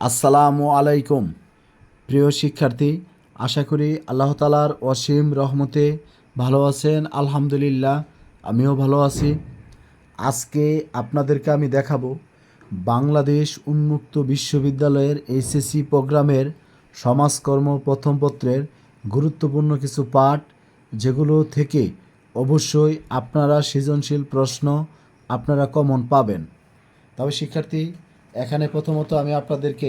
আসসালামু আলাইকুম। প্রিয় শিক্ষার্থী, আশা করি আল্লাহ তালার অসীম রহমতে ভালো আছেন, আলহামদুলিল্লাহ, আমিও ভালো আছি। আজকে আপনাদেরকে আমি দেখাবো বাংলাদেশ উন্মুক্ত বিশ্ববিদ্যালয়ের এইচএসসি প্রোগ্রামের সমাজকর্ম প্রথম পত্রের গুরুত্বপূর্ণ কিছু পাঠ, যেগুলো থেকে অবশ্যই আপনারা সৃজনশীল প্রশ্ন আপনারা কমন পাবেন। তবে শিক্ষার্থী এখানে প্রথমত আমি আপনাদেরকে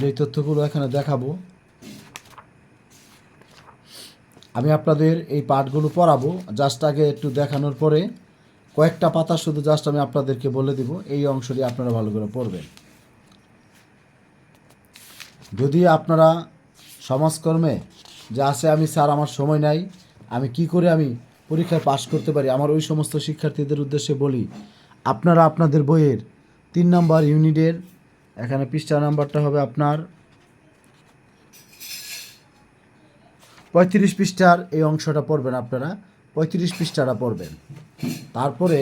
যে তথ্যগুলো এখানে দেখাবো, আমি আপনাদের এই পাঠগুলো পড়াবো। জাস্ট আগে একটু দেখানোর পরে কয়েকটা পাতা শুধু জাস্ট আমি আপনাদেরকে বলে দিব, এই অংশটি আপনারা ভালো করে পড়বেন। যদি আপনারা সমাজকর্মে যে আছে আমি স্যার আমার সময় নাই, আমি কি করে আমি পরীক্ষায় পাশ করতে পারি? আমার ওই সমস্ত শিক্ষার্থীদের উদ্দেশ্যে বলি, আপনারা আপনাদের বইয়ের তিন নাম্বার ইউনিটের, এখানে পৃষ্ঠা নাম্বারটা হবে আপনার। পঁয়ত্রিশ পৃষ্ঠার এই অংশটা পড়বেন আপনারা, পঁয়ত্রিশ পৃষ্ঠাটা পড়বেন। তারপরে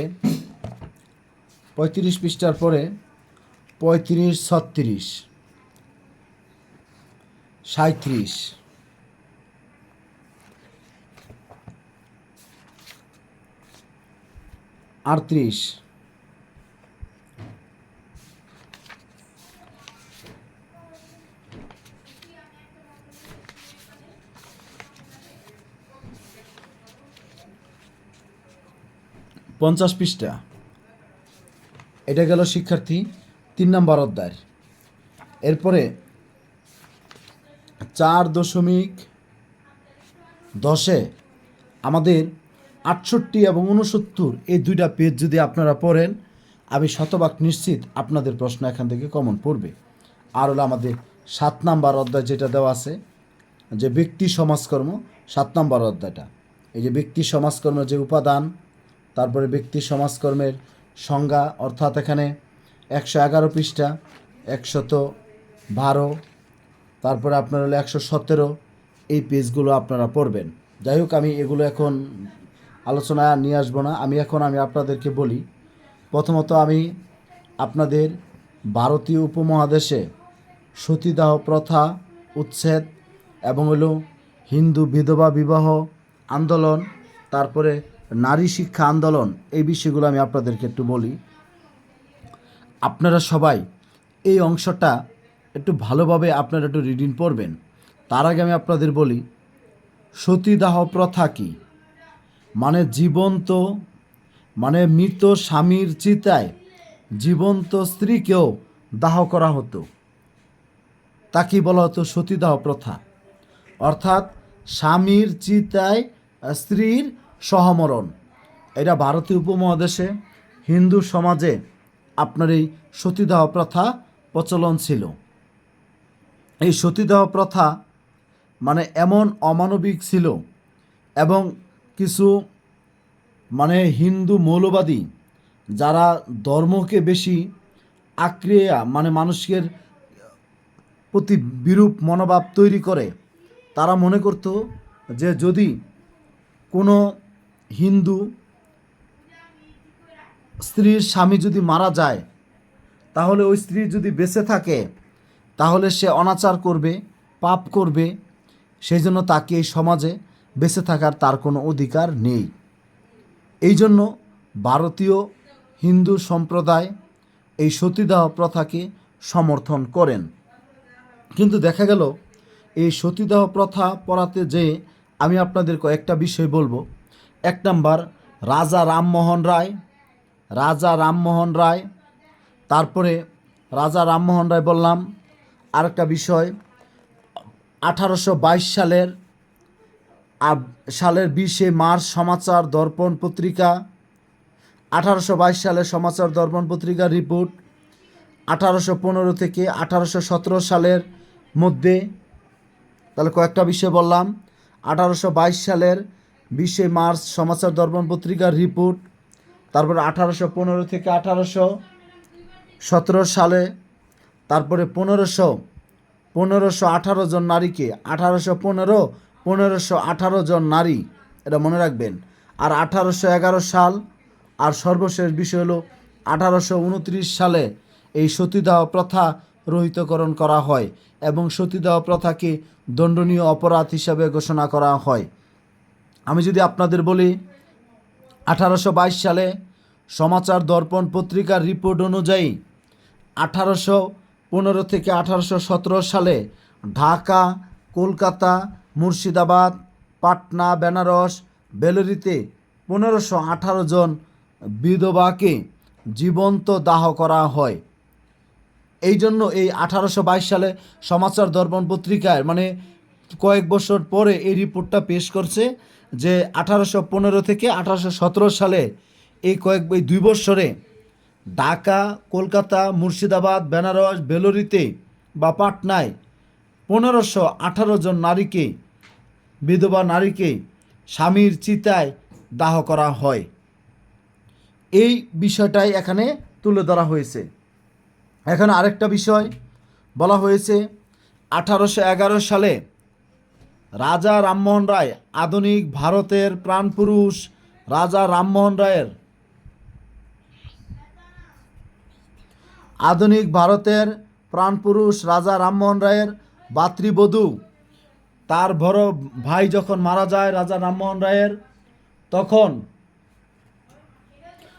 পঁয়ত্রিশ পৃষ্ঠার পরে পঁয়ত্রিশ, ছত্রিশ সাঁত্রিশ আটত্রিশ পঞ্চাশ পৃষ্ঠা। এটা গেল শিক্ষার্থী তিন নম্বর অধ্যায়ের। এরপরে চার দশমিক দশে আমাদের আটষট্টি এবং উনসত্তর এই দুইটা পেজ যদি আপনারা পড়েন, আমি শতভাগ নিশ্চিত আপনাদের প্রশ্ন এখান থেকে কমন পড়বে। আর হলো আমাদের সাত নাম্বার অধ্যায় যেটা দেওয়া আছে, যে ব্যক্তি সমাজকর্ম, সাত নাম্বার অধ্যায়টা। এই যে ব্যক্তি সমাজকর্মের যে উপাদান তারপরে ব্যক্তি সমাজকর্মের সংজ্ঞা, অর্থাৎ এখানে একশো এগারো পৃষ্ঠা, একশত বারো, তারপরে আপনার হলো একশো সতেরো, এই পেজগুলো আপনারা পড়বেন। যাই হোক, আমি এগুলো এখন আলোচনায় নিয়ে আসব না। আমি এখন আমি আপনাদেরকে বলি, প্রথমত আমি আপনাদের ভারতীয় উপমহাদেশে সতীদাহ প্রথা, উচ্ছেদ এবং হলো হিন্দু বিধবা বিবাহ আন্দোলন, তারপরে নারী শিক্ষা আন্দোলন, এই বিষয়গুলো আমি আপনাদেরকে একটু বলি। আপনারা সবাই এই অংশটা একটু ভালোভাবে আপনারা একটু রিডিং পড়বেন। তার আগে আমি আপনাদের বলি, সতীদাহ প্রথা কি? মানে জীবন্ত মানে মৃত স্বামীর চিতায় জীবন্ত স্ত্রীকেও দাহ করা হতো। তাকে বলা হতো? সতীদাহ প্রথা। অর্থাৎ স্বামীর চিতায় স্ত্রীর সহমরণ। এটা ভারতীয় উপমহাদেশে হিন্দু সমাজে আপনার এই সতীদাহ প্রথা প্রচলন ছিল। এই সতীদাহ প্রথা মানে এমন অমানবিক ছিল এবং কিছু মানে হিন্দু মৌলবাদী যারা ধর্মকে বেশি আক্রিয়া মানে মানুষের প্রতি বিরূপ মনোভাব তৈরি করে, তারা মনে করত যে যদি কোনো হিন্দু স্ত্রীর স্বামী যদি মারা যায়, তাহলে ওই স্ত্রী যদি বেঁচে থাকে, তাহলে সে অনাচার করবে, পাপ করবে। সেই জন্য তাকে এই সমাজে বেঁচে থাকার তার কোনো অধিকার নেই। এই জন্য ভারতীয় হিন্দু সম্প্রদায় এই সতীদাহ প্রথাকে সমর্থন করেন। কিন্তু দেখা গেল, এই সতীদাহ প্রথা পড়াতে যে আমি আপনাদের কয়েকটা বিষয় বলব। এক নম্বর, রাজা রামমোহন রায়। রাজা রামমোহন রায়। তারপরে রাজা রামমোহন রায় বললাম, আরেকটা বিষয়, আঠারোশো বাইশ সালের সালের বিশে মার্চ সমাচার দর্পণ পত্রিকা, আঠারোশো বাইশ সালের সমাচার দর্পণ পত্রিকার রিপোর্ট, আঠারোশো পনেরো থেকে আঠারোশো সতেরো সালের মধ্যে, তাহলে কয়েকটা বিষয় বললাম, আঠারোশো বাইশ সালের বিশে মার্চ সমাচার দর্পণ পত্রিকার রিপোর্ট, তারপরে আঠারোশো পনেরো থেকে আঠারোশো সতেরো সালে, তারপরে পনেরোশো পনেরোশো আঠারো জন নারীকে, আঠারোশো পনেরো পনেরোশো আঠারো জন নারী, এটা মনে রাখবেন। আর আঠারোশো এগারো সাল, আর সর্বশেষ বিষয় হলো আঠারোশো উনত্রিশ সালে এই সতীদাহ প্রথা রহিতকরণ করা হয় এবং সতীদাহ প্রথাকে দণ্ডনীয় অপরাধ হিসাবে ঘোষণা করা হয়। আমি যদি আপনাদের বলি, আঠারোশো বাইশ সালে সমাচার দর্পণ পত্রিকার রিপোর্ট অনুযায়ী আঠারোশো পনেরো থেকে আঠারোশো সতেরো সালে ঢাকা, কলকাতা, মুর্শিদাবাদ, পাটনা, বেনারস, বেলুরিতে পনেরোশো আঠারো জন বিধবাকে জীবন্ত দাহ করা হয়। এই জন্য এই আঠারোশো বাইশ সালে সমাচার দর্পণ পত্রিকায় মানে কয়েক বছর পরে এই রিপোর্টটা পেশ করছে। যে আঠারোশো পনেরো থেকে আঠারোশো সতেরো সালে এই কয়েক, এই দুই বছরে ঢাকা, কলকাতা, মুর্শিদাবাদ, বেনারস বেলুরিতে বা পাটনায় পনেরোশো আঠারো জন নারীকে, বিধবা নারীকে স্বামীর চিতায় দাহ করা হয়। এই বিষয়টাই এখানে তুলে ধরা হয়েছে। এখানে আরেকটা বিষয় বলা হয়েছে, আঠারোশো এগারো সালে রাজা রামমোহন রায়, আধুনিক ভারতের প্রাণপুরুষ রাজা রামমোহন রায়ের। আধুনিক ভারতের প্রাণপুরুষ রাজা রামমোহন রায়ের ভাতৃবধূ। তার বড় ভাই যখন মারা যায় রাজা রামমোহন রায়ের, তখন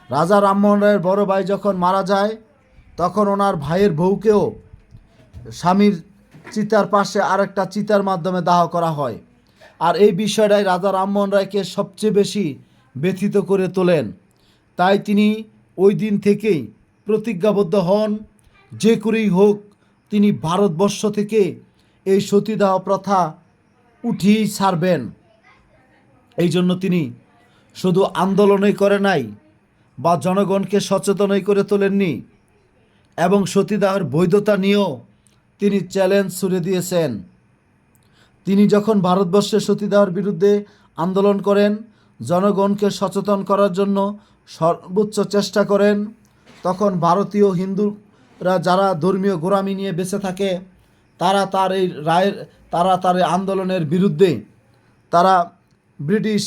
রাজা রামমোহন রায়ের বড় ভাই যখন মারা যায়, তখন ওনার ভাইয়ের বউকেও স্বামীর চিতার পাশে আরেকটা চিতার মাধ্যমে দাহ করা হয়। আর এই বিষয়টাই রাজা রামমোহন রায়কে সবচেয়ে বেশি ব্যথিত করে তোলেন। তাই তিনি ওই দিন থেকেই প্রতিজ্ঞাবদ্ধ হন, যে করেই হোক তিনি ভারতবর্ষ থেকে এই সতীদাহ প্রথা উঠিয়েই ছাড়বেন। এই জন্য তিনি শুধু আন্দোলনই করে নাই বা জনগণকে সচেতনই করে তোলেননি এবং সতীদাহের বৈধতা নিয়েও তিনি চ্যালেঞ্জ ছুড়ে দিয়েছেন। তিনি যখন ভারতবর্ষে সতীদাহের বিরুদ্ধে আন্দোলন করেন, জনগণকে সচেতন করার জন্য সর্বোচ্চ চেষ্টা করেন, তখন ভারতীয় হিন্দুরা যারা ধর্মীয় গোড়ামি নিয়ে বেঁচে থাকে, তারা তার এই রায়ের, তারা তার আন্দোলনের বিরুদ্ধে তারা ব্রিটিশ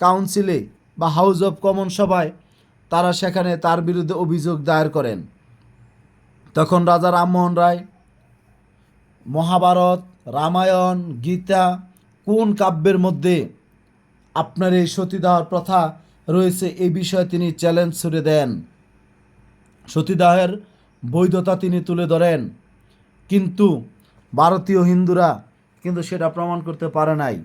কাউন্সিলে বা হাউস অফ কমন সভায় তারা সেখানে তার বিরুদ্ধে অভিযোগ দায়ের করেন। তখন রাজা রামমোহন রায় মহাভারত, রামায়ণ, গীতা কোন কাব্যের মধ্যে আপনার এই সতীদাহর প্রথা রয়েছে এই বিষয়ে তিনি চ্যালেঞ্জ ছুড়ে দেন। সতীদাহের বৈধতা তিনি তুলে ধরেন। কিন্তু ভারতীয় হিন্দুরা কিন্তু সেটা প্রমাণ করতে পারে নাই।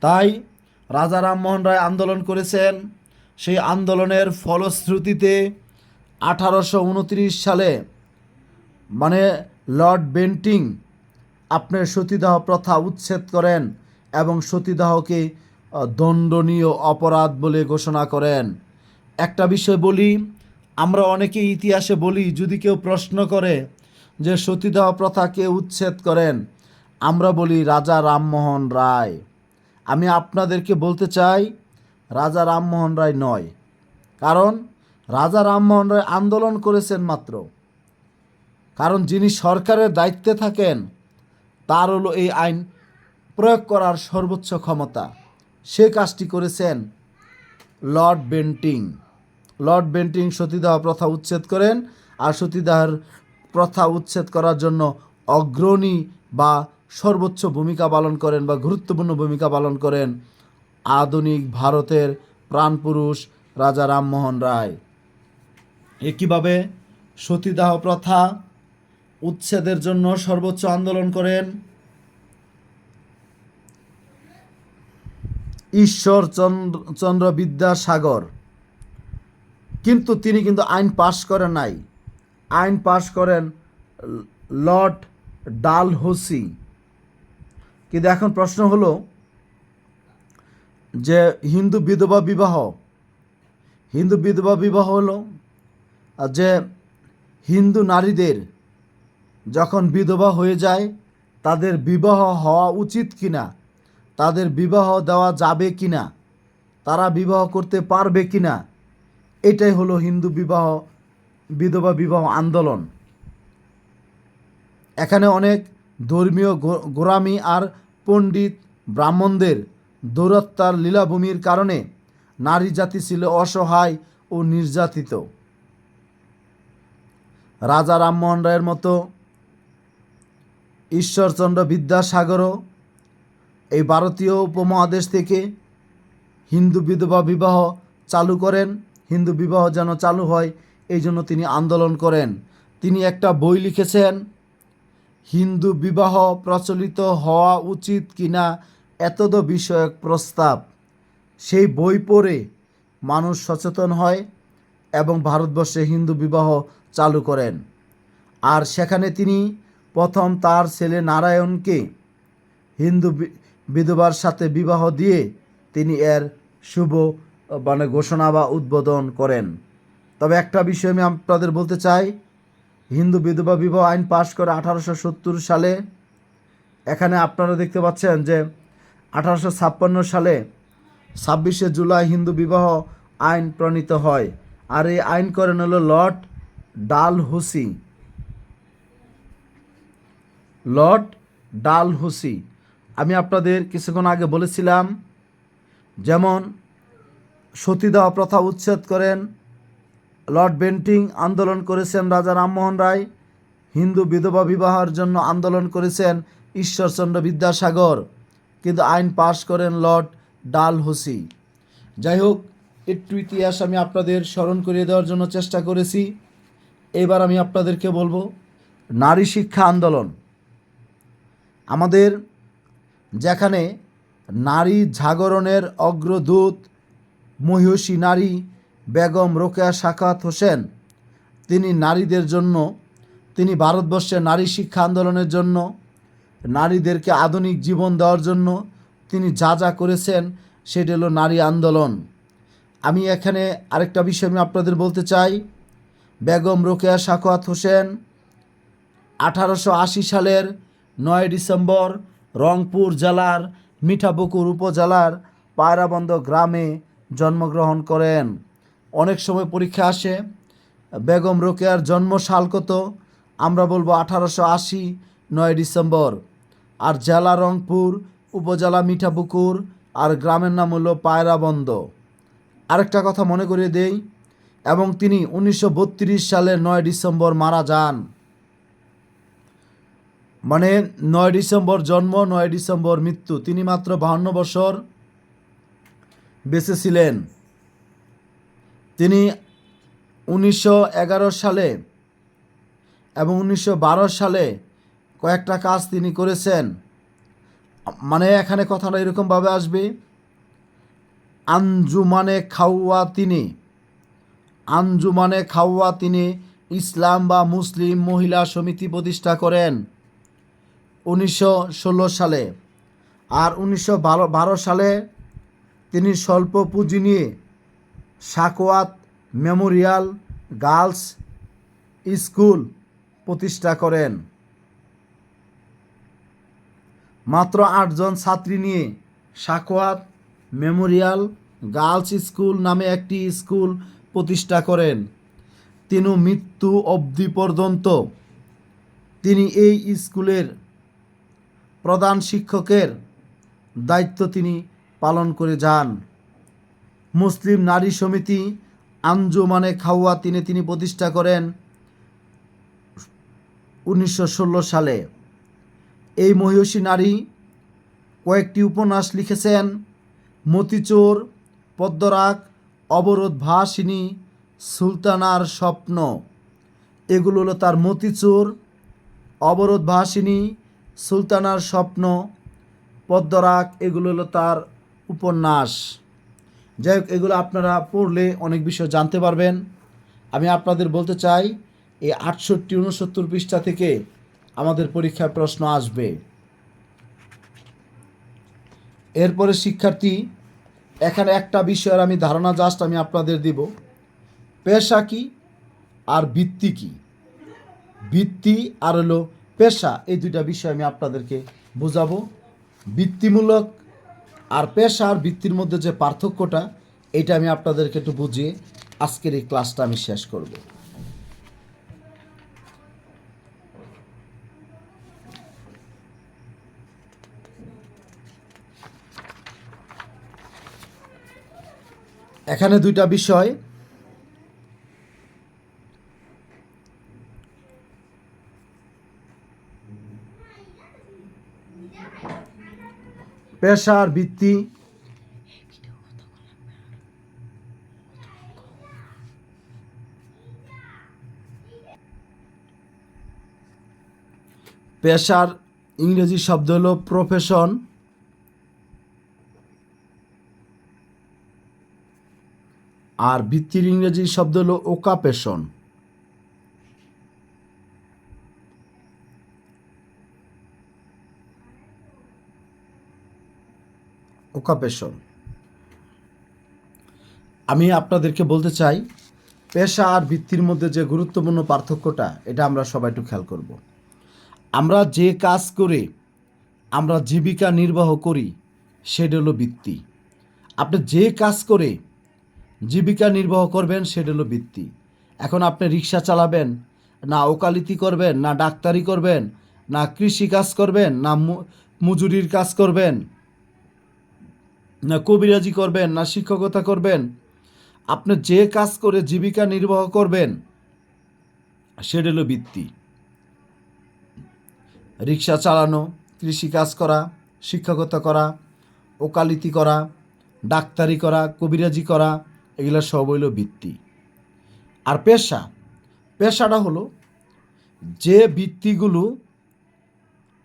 তাই রাজা রামমোহন রায় আন্দোলন করেছেন। সেই আন্দোলনের ফলশ্রুতিতে আঠারোশো উনত্রিশ সালে মানে লর্ড বেন্টিং আপনার সতীদাহ প্রথা উচ্ছেদ করেন এবং সতীদাহকে দণ্ডনীয় অপরাধ বলে ঘোষণা করেন। একটা বিষয় বলি, আমরা অনেকে ইতিহাসে বলি, যদি কেউ প্রশ্ন করে যে সতীদাহ প্রথা কে উচ্ছেদ করেন, আমরা বলি, রাজা রামমোহন রায়। আমি আপনাদেরকে বলতে চাই, রাজা রামমোহন রায় নয়। কারণ, রাজা রামমোহন রায় আন্দোলন করেছেন মাত্র। কারণ, যিনি সরকারের দায়িত্বে থাকেন তার হলো এই আইন প্রয়োগ করার সর্বোচ্চ ক্ষমতা। সে কাজটি করেছেন লর্ড বেন্টিং। লর্ড বেন্টিং সতীদাহ প্রথা উচ্ছেদ করেন আর সতীদাহের প্রথা উচ্ছেদ করার জন্য অগ্রণী বা সর্বোচ্চ ভূমিকা পালন করেন বা গুরুত্বপূর্ণ ভূমিকা পালন করেন আধুনিক ভারতের প্রাণপুরুষ রাজা রামমোহন রায়। একইভাবে সতীদাহ প্রথা উচ্ছেদের জন্য সর্বোচ্চ আন্দোলন করেন ঈশ্বর চন্দ্র বিদ্যাসাগর কিন্তু তিনি কিন্তু আইন পাশ করেন নাই। আইন পাশ করেন লর্ড ডালহৌসি। কিন্তু এখন প্রশ্ন হলো যে হিন্দু বিধবা বিবাহ, হিন্দু বিধবা বিবাহ হলো যে হিন্দু নারীদের যখন বিধবা হয়ে যায়, তাদের বিবাহ হওয়া উচিত কিনা? তাদের বিবাহ দেওয়া যাবে কিনা? তারা বিবাহ করতে পারবে কিনা? এটাই হলো হিন্দু বিবাহ, বিধবা বিবাহ আন্দোলন। এখানে অনেক ধর্মীয় গো- গোড়ামি আর পণ্ডিত ব্রাহ্মণদের দৌরত্বার লীলাভূমির কারণে নারী জাতি ছিল অসহায় ও নির্যাতিত। রাজা রামমোহন রায়ের মতো ঈশ্বরচন্দ্র বিদ্যাসাগরও এই ভারতীয় উপমহাদেশ থেকে হিন্দু বিধবা বিবাহ চালু করেন। হিন্দু বিবাহ যেন চালু হয়, এই জন্য তিনি আন্দোলন করেন। তিনি একটা বই লিখেছেন, হিন্দু বিবাহ প্রচলিত হওয়া উচিত কিনা এতদ বিষয়ক প্রস্তাব। সেই বই পড়ে মানুষ সচেতন হয় এবং ভারতবর্ষে হিন্দু বিবাহ চালু করেন। আর সেখানে তিনি প্রথম তার ছেলে নারায়ণকে হিন্দু বিধবার সাথে বিবাহ দিয়ে তিনি এর শুভ মানে ঘোষণা বা উদ্বোধন করেন। তবে একটা বিষয় আমি আপনাদের বলতে চাই, হিন্দু বিধবা বিবাহ আইন পাশ করে আঠারোশো সত্তর সালে, এখানে আপনারা দেখতে পাচ্ছেন যে আঠারোশো ছাপ্পান্ন সালে ছাব্বিশে জুলাই হিন্দু বিবাহ আইন প্রণীত হয়। আর এই আইন করেন হলো লর্ড ডাল হুসি লর্ড ডাল হুসি আমি আপনাদের কিছুক্ষণ আগে বলেছিলাম, যেমন সতীদাহ প্রথা উচ্ছেদ করেন, লর্ড বেন্টিং আন্দোলন করেছেন রাজা রামমোহন রায়, হিন্দু বিধবা বিবাহের জন্য আন্দোলন করেছেন ঈশ্বরচন্দ্র বিদ্যাসাগর, কিন্তু আইন পাশ করেন লর্ড ডাল হুসি যাই হোক, একটু ইতিহাস আমি আপনাদের স্মরণ করিয়ে দেওয়ার জন্য চেষ্টা করেছি। এবার আমি আপনাদেরকে বলব, নারী শিক্ষা আন্দোলন। আমাদের যেখানে নারী জাগরণের অগ্রদূত মহিষী নারী বেগম রোকেয়া সাখাত হোসেন, তিনি নারীদের জন্য, তিনি ভারতবর্ষের নারী শিক্ষা আন্দোলনের জন্য, নারীদেরকে আধুনিক জীবন দেওয়ার জন্য তিনি যা যা করেছেন, সেটা হলো নারী আন্দোলন। আমি এখানে আরেকটা বিষয় আমি আপনাদের বলতে চাই। বেগম রোকেয়া সাখাত হোসেন আঠারোশো আশি সালের নয় ডিসেম্বর রংপুর জেলার মিঠাপুকুর উপজেলার পায়রাবন্দ গ্রামে জন্মগ্রহণ করেন। অনেক সময় পরীক্ষা আসে, বেগম রোকেয়ার জন্মসাল কত? আমরা বলব আঠারোশো আশি, নয় ডিসেম্বর। আর জেলা রংপুর উপজেলা মিঠাপুকুর আর গ্রামের নাম হলো পায়রাবন্দ। আরেকটা কথা মনে করিয়ে দেই, এবং তিনি উনিশশো সালের নয় ডিসেম্বর মারা যান। মানে নয় ডিসেম্বর জন্ম, নয় ডিসেম্বর মৃত্যু। তিনি মাত্র বাহান্ন বছর বেঁচে ছিলেন তিনি উনিশশো এগারো সালে এবং উনিশশো বারো সালে কয়েকটা কাজ তিনি করেছেন। মানে এখানে কথাটা এরকমভাবে আসবে। আঞ্জুমানে খাওয়া তিনি, আঞ্জুমানে খাওয়া তিনি ইসলাম বা মুসলিম মহিলা সমিতি প্রতিষ্ঠা করেন। উনিশশো ষোলো সালে। আর উনিশশো সালে তিনি স্বল্প পুঁজি নিয়ে সাকোয়াত মেমোরিয়াল গার্লস স্কুল প্রতিষ্ঠা করেন। মাত্র আটজন ছাত্রী নিয়ে সাকোয়াত মেমোরিয়াল গার্লস স্কুল নামে একটি স্কুল প্রতিষ্ঠা করেন। তিনি মৃত্যু অবধি পর্যন্ত তিনি এই স্কুলের প্রধান শিক্ষকের দায়িত্ব তিনি পালন করে যান। মুসলিম নারী সমিতি আঞ্জুমানে খাওয়া তিনি তিনি প্রতিষ্ঠা করেন উনিশশো ষোলো সালে। এই মহিষী নারী কয়েকটি উপন্যাস লিখেছেন। মতিচোর, পদ্মরাগ, অবরোধ ভাসিনী, সুলতানার স্বপ্ন। এগুলো হলো তার মতিচোর, অবরোধ ভাসিনী সুলতানার স্বপ্ন, পদ্মরাগ, এগুলো হলো তার উপন্যাস। যাই হোক, এগুলো আপনারা পড়লে অনেক বিষয় জানতে পারবেন। আমি আপনাদের বলতে চাই, এই আটষট্টি, উনসত্তর পৃষ্ঠা থেকে আমাদের পরীক্ষায় প্রশ্ন আসবে। এরপরে শিক্ষার্থী, এখানে একটা বিষয়ের আমি ধারণা জাস্ট আমি আপনাদের দিব। পেশা কি আর বৃত্তি কি? বৃত্তি আর হলো পেশা, এই দুইটা বিষয় আমি আপনাদেরকে বোঝাবো। বৃত্তিমূলক আর পেশা আর বৃত্তির মধ্যে যে পার্থক্যটা, এটা আমি আপনাদেরকে একটু বুঝিয়ে আজকের এই ক্লাসটা আমি শেষ করব। এখানে দুইটা বিষয় পেশার বৃত্তি পেশার ইংরেজি শব্দ হলো প্রফেশন আর বৃত্তির ইংরেজি শব্দ হলো ওকাপেশন ওকাপেশন আমি আপনাদেরকে বলতে চাই, পেশা আর বৃত্তির মধ্যে যে গুরুত্বপূর্ণ পার্থক্যটা, এটা আমরা সবাই একটু খেয়াল করব। আমরা যে কাজ করে, আমরা জীবিকা নির্বাহ করি, সেটা হলো বৃত্তি। আপনি যে কাজ করে জীবিকা নির্বাহ করবেন, সেটা হলো বৃত্তি। এখন আপনি রিক্সা চালাবেন, না ওকালতি করবেন, না ডাক্তারি করবেন, না কৃষি কাজ করবেন, না মজুরির কাজ করবেন না কবিরাজি করবেন, না শিক্ষকতা করবেন, আপনি যে কাজ করে জীবিকা নির্বাহ করবেন, সেটা বৃত্তি। রিক্সা চালানো, কৃষি কাজ করা, শিক্ষকতা করা, ওকালিতি করা, ডাক্তারি করা, কবিরাজি করা, এগুলো সব হইল বৃত্তি। আর পেশা, পেশাটা হলো যে বৃত্তিগুলো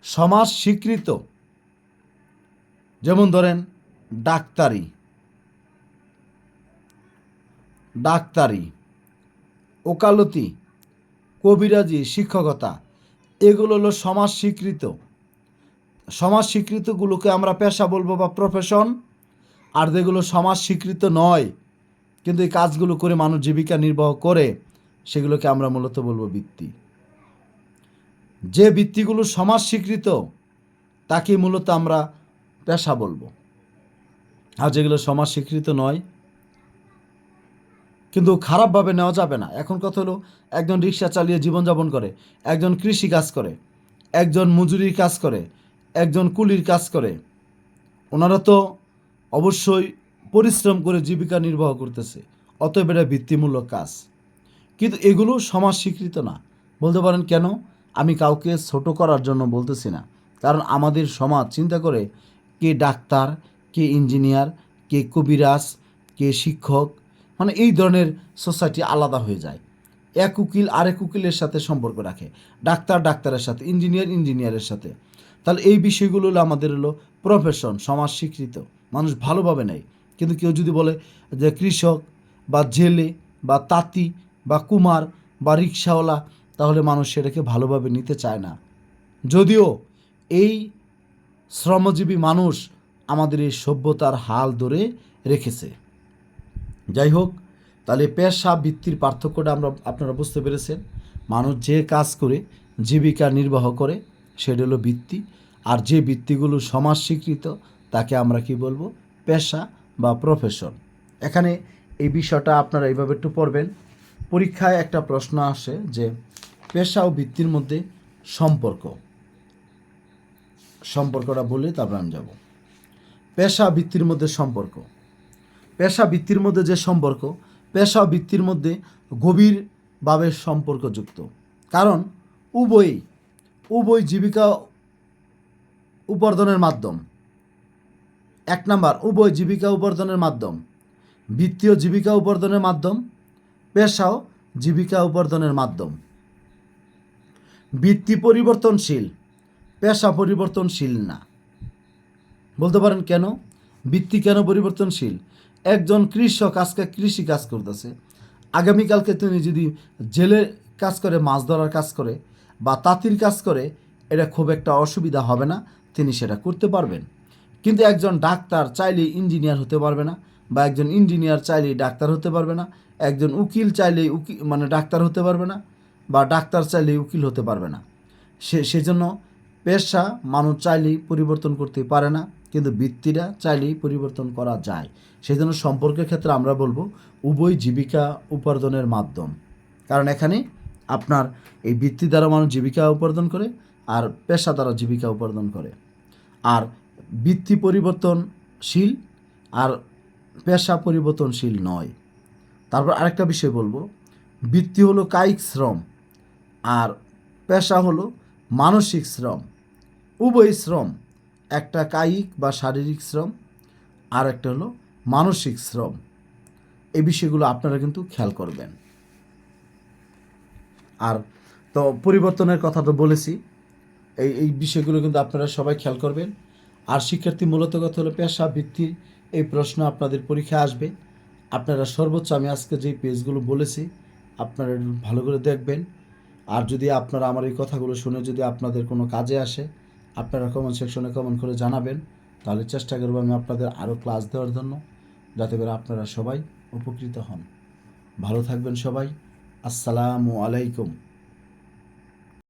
সমাজ স্বীকৃত, যেমন ধরেন ডাক্তারি। ডাক্তারি, ওকালতি, কবিরাজি, শিক্ষকতা, এগুলো হলো সমাজ স্বীকৃত সমাজ স্বীকৃতগুলোকে আমরা পেশা বলব বা প্রফেশন আর যেগুলো সমাজ স্বীকৃত নয়, কিন্তু এই কাজগুলো করে মানুষ জীবিকা নির্বাহ করে, সেগুলোকে আমরা মূলত বলব বৃত্তি। যে বৃত্তিগুলো সমাজ স্বীকৃত তাকে মূলত আমরা পেশা বলব। আর যেগুলো সমাজ স্বীকৃত নয়, কিন্তু খারাপভাবে নেওয়া যাবে না। এখন কথা হলো, একজন রিক্সা চালিয়ে জীবনযাপন করে, একজন কৃষি কাজ করে, একজন মজুরির কাজ করে, একজন কুলির কাজ করে, ওনারা তো অবশ্যই পরিশ্রম করে জীবিকা নির্বাহ করতেছে, অতএব এটা বৃত্তিমূলক কাজ। কিন্তু এগুলো সমাজ স্বীকৃত না। বলতে পারেন কেন? আমি কাউকে ছোট করার জন্য বলতেছি না। কারণ আমাদের সমাজ চিন্তা করে কে ডাক্তার কে ইঞ্জিনিয়ার, কে কবিরাজ, কে শিক্ষক মানে এই ধরনের সোসাইটি আলাদা হয়ে যায়। এক উকিল আরেক উকিলের সাথে সম্পর্ক রাখে, ডাক্তার ডাক্তারের সাথে, ইঞ্জিনিয়ার ইঞ্জিনিয়ারের সাথে। তাহলে এই বিষয়গুলো হলো আমাদের হলো প্রফেশন সমাজ স্বীকৃত, মানুষ ভালোভাবে নেয়। কিন্তু কেউ যদি বলে যে কৃষক বা জেলে বা তাঁতি বা কুমার বা রিক্সাওয়ালা, তাহলে মানুষ সেটাকে ভালোভাবে নিতে চায় না। যদিও এই শ্রমজীবী মানুষ আমাদের এই সভ্যতার হাল ধরে রেখেছে। যাই হোক, তাহলে পেশা বৃত্তির পার্থক্যটা আমরা, আপনারা বুঝতে পেরেছেন। মানুষ যে কাজ করে, জীবিকা নির্বাহ করে, সেটা হলো বৃত্তি। আর যে বৃত্তিগুলো সমাজ স্বীকৃত, তাকে আমরা কি বলব? পেশা বা প্রফেশন এখানে এই বিষয়টা আপনারা এইভাবে একটু পড়বেন। পরীক্ষায় একটা প্রশ্ন আসে যে, পেশা ও বৃত্তির মধ্যে সম্পর্ক। সম্পর্কটা বলে তারপর আমি যাব। পেশা বৃত্তির মধ্যে সম্পর্ক। পেশা বৃত্তির মধ্যে যে সম্পর্ক, পেশা বৃত্তির মধ্যে গভীরভাবে সম্পর্কযুক্ত। কারণ উভয়ই, উভয় জীবিকা উপার্জনের মাধ্যম। এক নাম্বার, উভয় জীবিকা উপার্জনের মাধ্যম। বৃত্তীয় জীবিকা উপার্জনের মাধ্যম পেশাও জীবিকা উপার্জনের মাধ্যম। বৃত্তি পরিবর্তনশীল, পেশা পরিবর্তনশীল না। বলতে পারেন কেন? বৃত্তি কেন পরিবর্তনশীল? একজন কৃষক আজকে কৃষি কাজ করতেছে। আগামীকালকে তিনি যদি জেলে কাজ করে, মাছ ধরার কাজ করে বা তাঁতির কাজ করে, এটা খুব একটা অসুবিধা হবে না, তিনি সেটা করতে পারবেন। কিন্তু একজন ডাক্তার চাইলেই ইঞ্জিনিয়ার হতে পারবে না বা একজন ইঞ্জিনিয়ার চাইলেই ডাক্তার হতে পারবে না, একজন উকিল চাইলেই উকিল মানে ডাক্তার হতে পারবে না বা ডাক্তার চাইলেই উকিল হতে পারবে না। সে, সেজন্য পেশা মানুষ চাইলেই পরিবর্তন করতে পারে না। কিন্তু বৃত্তিটা চাইলেই পরিবর্তন করা যায়। সেই জন্য সম্পর্কের ক্ষেত্রে আমরা বলব উভয় জীবিকা উপার্জনের মাধ্যম। কারণ এখানে আপনার এই বৃত্তি দ্বারা মানুষ জীবিকা উপার্জন করে আর পেশা দ্বারা জীবিকা উপার্জন করে। আর বৃত্তি পরিবর্তনশীল আর পেশা পরিবর্তনশীল নয়। তারপর আরেকটা বিষয় বলব, বৃত্তি হলো কায়িক শ্রম আর পেশা হলো মানসিক শ্রম, উভয় শ্রম। একটা কায়িক বা শারীরিক শ্রম, আর একটা হলো মানসিক শ্রম। এই বিষয়গুলো আপনারা কিন্তু খেয়াল করবেন। আর তো পরিবর্তনের কথা তো বলেছি, এই এই বিষয়গুলো কিন্তু আপনারা সবাই খেয়াল করবেন। আর শিক্ষার্থী মূলত কথা হলো পেশা ভিত্তির এই প্রশ্ন আপনাদের পরীক্ষা আসবে। আপনারা সর্বোচ্চ, আমি আজকে যেই পেজগুলো বলেছি, আপনারা ভালো করে দেখবেন। আর যদি আপনারা আমার এই কথাগুলো শুনে যদি আপনাদের কোনো কাজে আসে আপনারা কমেন্ট সেকশনে কমেন্ট করে জানাবেন। তাহলে চেষ্টা করব আমি আপনাদের আরও ক্লাস দেওয়ার জন্য, যাতে করে আপনারা সবাই উপকৃত হন। ভালো থাকবেন সবাই। আসসালামু আলাইকুম।